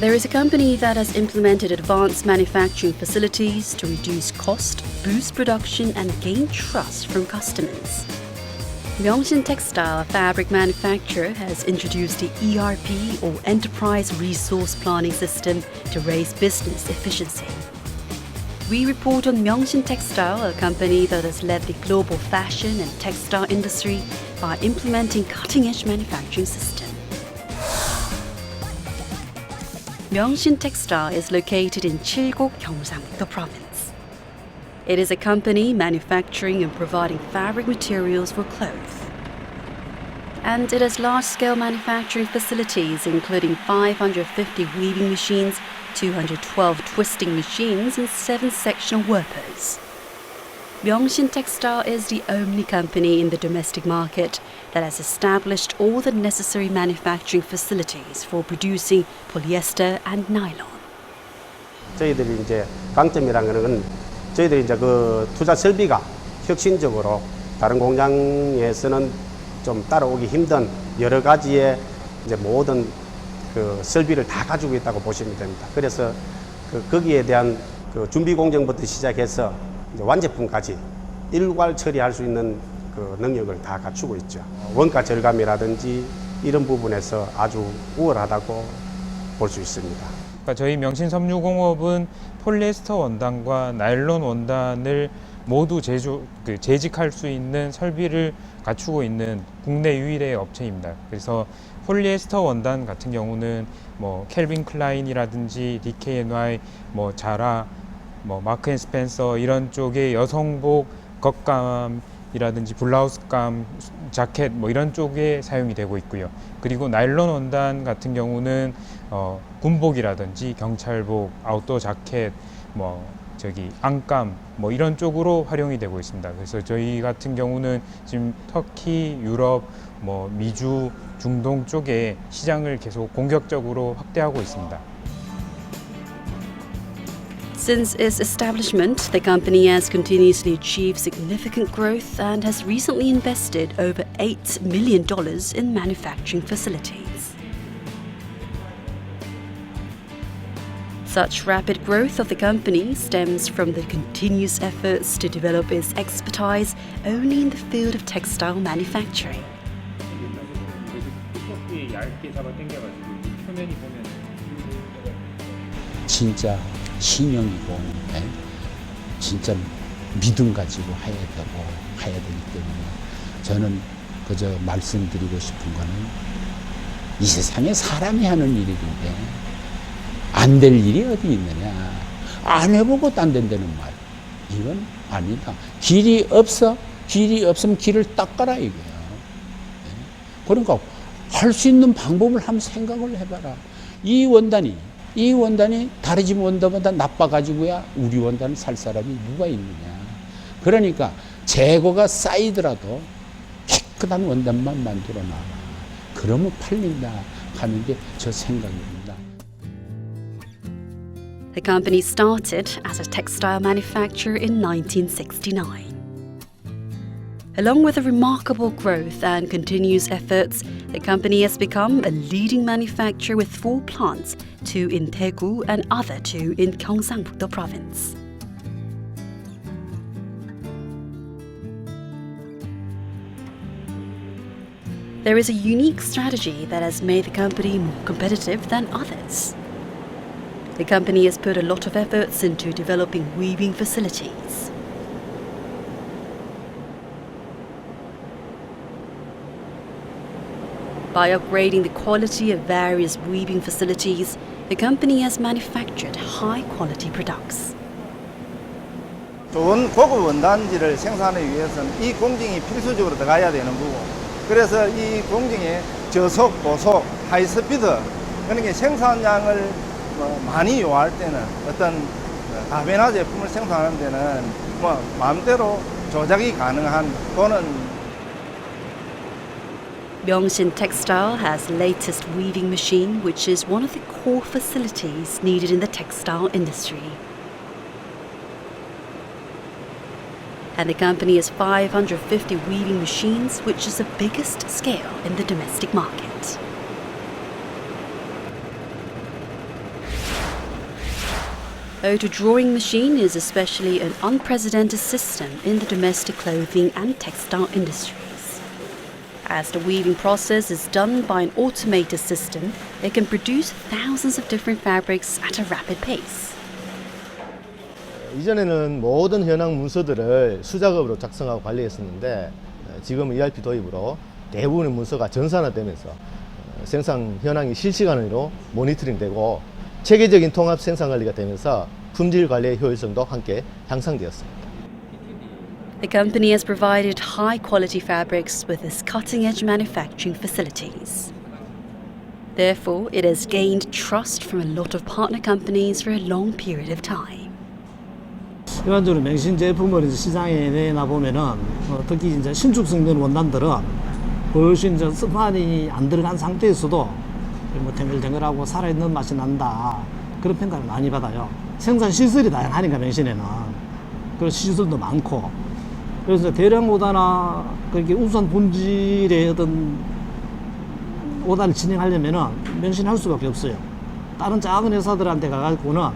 There is a company that has implemented advanced manufacturing facilities to reduce cost, boost production, and gain trust from customers. Myeongsin Textile, a fabric manufacturer, has introduced the ERP or Enterprise Resource Planning System to raise business efficiency. We report on Myeongsin Textile, a company that has led the global fashion and textile industry by implementing cutting-edge manufacturing system. Myeongsin Textile is located in Chilgok, Gyeongsang-do province. It is a company manufacturing and providing fabric materials for clothes. And it has large-scale manufacturing facilities including 550 weaving machines, 212 twisting machines, and 7 sectional workers. Myeongsin Textile is the only company in the domestic market that has established all the necessary manufacturing facilities for producing polyester and nylon. 저희들이 이제 강점이라는 거는 저희들이 이제 그 투자 설비가 혁신적으로 다른 공장에서는 좀 따라오기 힘든 여러 가지의 이제 모든 그 설비를 다 가지고 있다고 보시면 됩니다. 그래서 그 거기에 대한 그 준비 공정부터 시작해서 완제품까지 일괄 처리할 수 있는 그 능력을 다 갖추고 있죠. 원가 절감이라든지 이런 부분에서 아주 우월하다고 볼 수 있습니다. 그러니까 저희 명신섬유공업은 폴리에스터 원단과 나일론 원단을 모두 제조, 그 재직할 수 있는 설비를 갖추고 있는 국내 유일의 업체입니다. 그래서 폴리에스터 원단 같은 경우는 뭐 켈빈 클라인이라든지 DKNY, 뭐 자라, 뭐 마크 앤 스펜서 이런 쪽의 여성복 겉감이라든지 블라우스감, 자켓 뭐 이런 쪽에 사용이 되고 있고요. 그리고 나일론 원단 같은 경우는 어, 군복이라든지 경찰복, 아웃도어 자켓, 뭐 저기 안감 뭐 이런 쪽으로 활용이 되고 있습니다. 그래서 저희 같은 경우는 지금 터키, 유럽, 뭐 미주, 중동 쪽에 시장을 계속 공격적으로 확대하고 있습니다. Since its establishment, the company has continuously achieved significant growth and has recently invested over $8 million in manufacturing facilities. Such rapid growth of the company stems from the continuous efforts to develop its expertise only in the field of textile manufacturing. 진짜 신형이고 예? 진짜 믿음 가지고 해야 되고 해야 되기 때문에 저는 그저 말씀드리고 싶은 거는 이 세상에 사람이 하는 일인데 안 될 일이 어디 있느냐? 안 해보고도 안 된다는 말. 이건 아니다. 길이 없어. 길이 없으면 길을 닦아라 이거야. 예? 그러니까 할 수 있는 방법을 한번 생각을 해봐라. 이 원단이 이 원단이 다른 집 원단보다 나빠가지고야 우리 원단을 살 사람이 누가 있느냐. 그러니까 재고가 쌓이더라도 깨끗한 원단만 만들어 놔라. 그러면 팔린다 하는 게 저 생각입니다. The company started as a textile manufacturer in 1969. Along with a remarkable growth and continuous efforts, the company has become a leading manufacturer with four plants, two in Daegu and other two in Gyeongsangbuk-do province. There is a unique strategy that has made the company more competitive than others. The company has put a lot of efforts into developing weaving facilities. By upgrading the quality of various weaving facilities, the company has manufactured high quality products. 좋은 고급 원단지를 생산하기 위해서는 이 공정이 필수적으로 들어가야 되는 거고 그래서 이 공정에 저속, 고속, 하이스피드 그런 게 생산량을 뭐 많이 요할 때는 어떤 다변화 제품을 생산하는 데는 뭐 마음대로 조작이 가능한 그는 Myeongsin Textile has the latest weaving machine which is one of the core facilities needed in the textile industry. And the company has 550 weaving machines which is the biggest scale in the domestic market. Auto drawing machine is especially an unprecedented system in the domestic clothing and textile industries. As the weaving process is done by an automated system, it can produce thousands of different fabrics at a rapid pace. 이전에는 모든 현황 문서들을 수작업으로 작성하고 관리했었는데 어, 지금 ERP 도입으로 대부분의 문서가 전산화되면서 어, 생산 현황이 실시간으로 모니터링되고 체계적인 통합 생산 관리가 되면서 품질 관리의 효율성도 함께 향상되었습니다. The company has provided high quality fabrics with its cutting edge manufacturing facilities. Therefore, it has gained trust from a lot of partner companies for a long period of time. 일반적으로 맹신 제품을 이제 시장에 내나 보면은 어, 특히 이제 신축성된 원단들은 훨씬 이제 스판이 안 들어간 상태에서도 뭐 탱글탱글하고 살아있는 맛이 난다 그런 평가를 많이 받아요. 생산 시설이 다양하니까 맹신에는 그리고 시설도 많고 그래서 대량 오다나 그렇게 우수한 본질의 어떤 오다를 진행하려면은 맹신할 수밖에 없어요. 다른 작은 회사들한테 가가지고는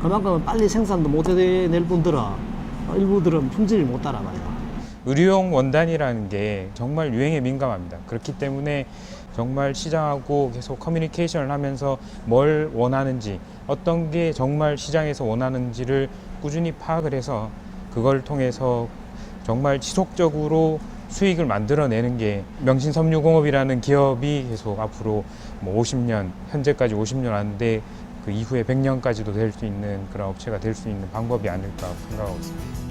그만큼 빨리 생산도 못 해낼 분들은 일부들은 품질을 못 따라가요. 의류용 원단이라는 게 정말 유행에 민감합니다. 그렇기 때문에 정말 시장하고 계속 커뮤니케이션을 하면서 뭘 원하는지 어떤 게 정말 시장에서 원하는지를 꾸준히 파악을 해서 그걸 통해서 정말 지속적으로 수익을 만들어내는 게 명신섬유공업이라는 기업이 계속 앞으로 뭐 50년 현재까지 50년 왔는데 그 이후에 100년까지도 될 수 있는 그런 업체가 될 수 있는 방법이 아닐까 생각하고 있습니다.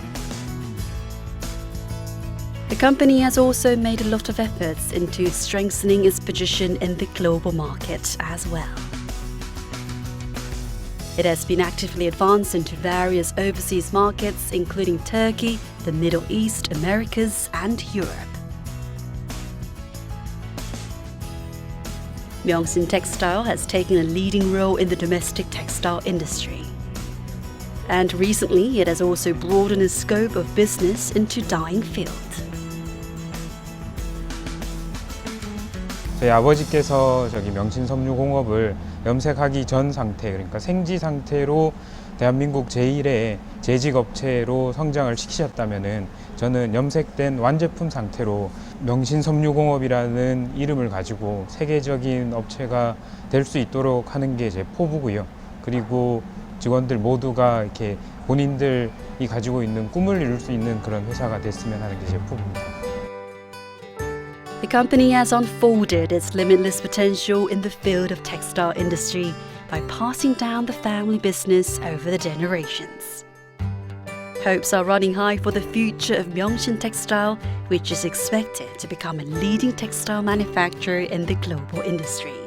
The company has also made a lot of efforts into strengthening its position in the global market as well. It has been actively advanced into various overseas markets, including Turkey, the Middle East, Americas, and Europe. Myeongsin Textile has taken a leading role in the domestic textile industry. And recently, it has also broadened its scope of business into dyeing field. 저희 아버지께서 저기 명신섬유공업을 염색하기 전 상태 그러니까 생지 상태로 대한민국 제1의 재직업체로 성장을 시키셨다면은 저는 염색된 완제품 상태로 명신섬유공업이라는 이름을 가지고 세계적인 업체가 될 수 있도록 하는 게 제 포부고요. 그리고 직원들 모두가 이렇게 본인들이 가지고 있는 꿈을 이룰 수 있는 그런 회사가 됐으면 하는 게 제 포부입니다. The company has unfolded its limitless potential in the field of textile industry by passing down the family business over the generations. Hopes are running high for the future of Myeongshin Textile, which is expected to become a leading textile manufacturer in the global industry.